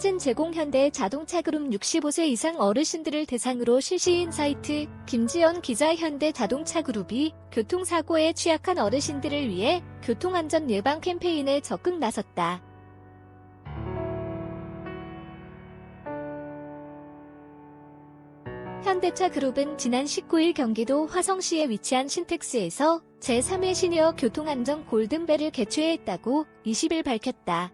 사진 제공 현대 자동차 그룹 65세 이상 어르신들을 대상으로 실시인 사이트 김지연 기자 현대 자동차 그룹이 교통사고에 취약한 어르신들을 위해 교통안전 예방 캠페인에 적극 나섰다. 현대차 그룹은 지난 19일 경기도 화성시에 위치한 신텍스에서 제3회 시니어 교통안전 골든벨을 개최했다고 20일 밝혔다.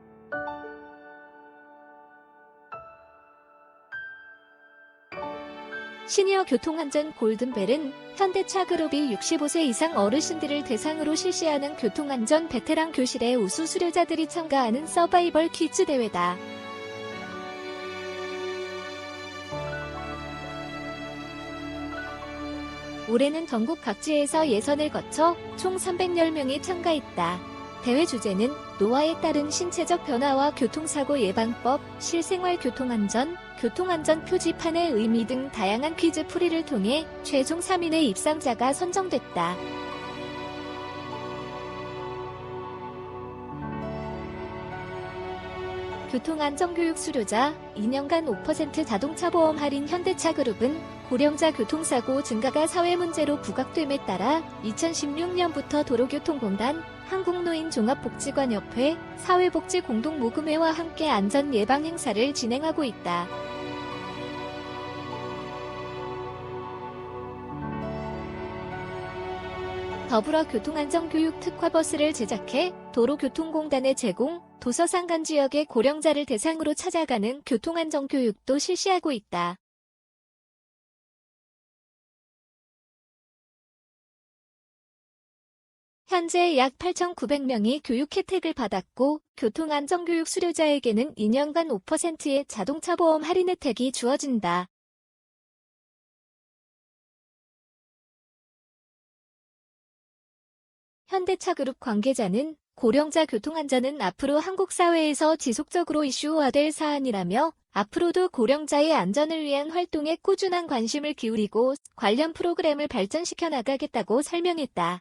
시니어 교통안전 골든벨은 현대차 그룹이 65세 이상 어르신들을 대상으로 실시하는 교통안전 베테랑 교실의 우수 수료자들이 참가하는 서바이벌 퀴즈 대회다. 올해는 전국 각지에서 예선을 거쳐 총 310명이 참가했다. 대회 주제는 노화에 따른 신체적 변화와 교통사고 예방법, 실생활 교통안전, 교통안전 표지판의 의미 등 다양한 퀴즈 풀이를 통해 최종 3인의 입상자가 선정됐다. 교통안전교육 수료자 2년간 5% 자동차 보험 할인 현대차 그룹은 고령자 교통사고 증가가 사회 문제로 부각됨에 따라 2016년부터 도로교통공단, 한국노인 종합복지관협회, 사회복지공동모금회와 함께 안전 예방 행사를 진행하고 있다. 더불어 교통안전교육 특화버스를 제작해 도로교통공단에 제공, 도서상간 지역의 고령자를 대상으로 찾아가는 교통안전교육도 실시하고 있다. 현재 약 8,900명이 교육 혜택을 받았고 교통안전교육 수료자에게는 2년간 5%의 자동차 보험 할인 혜택이 주어진다. 현대차 그룹 관계자는 고령자 교통안전은 앞으로 한국 사회에서 지속적으로 이슈화될 사안이라며 앞으로도 고령자의 안전을 위한 활동에 꾸준한 관심을 기울이고 관련 프로그램을 발전시켜 나가겠다고 설명했다.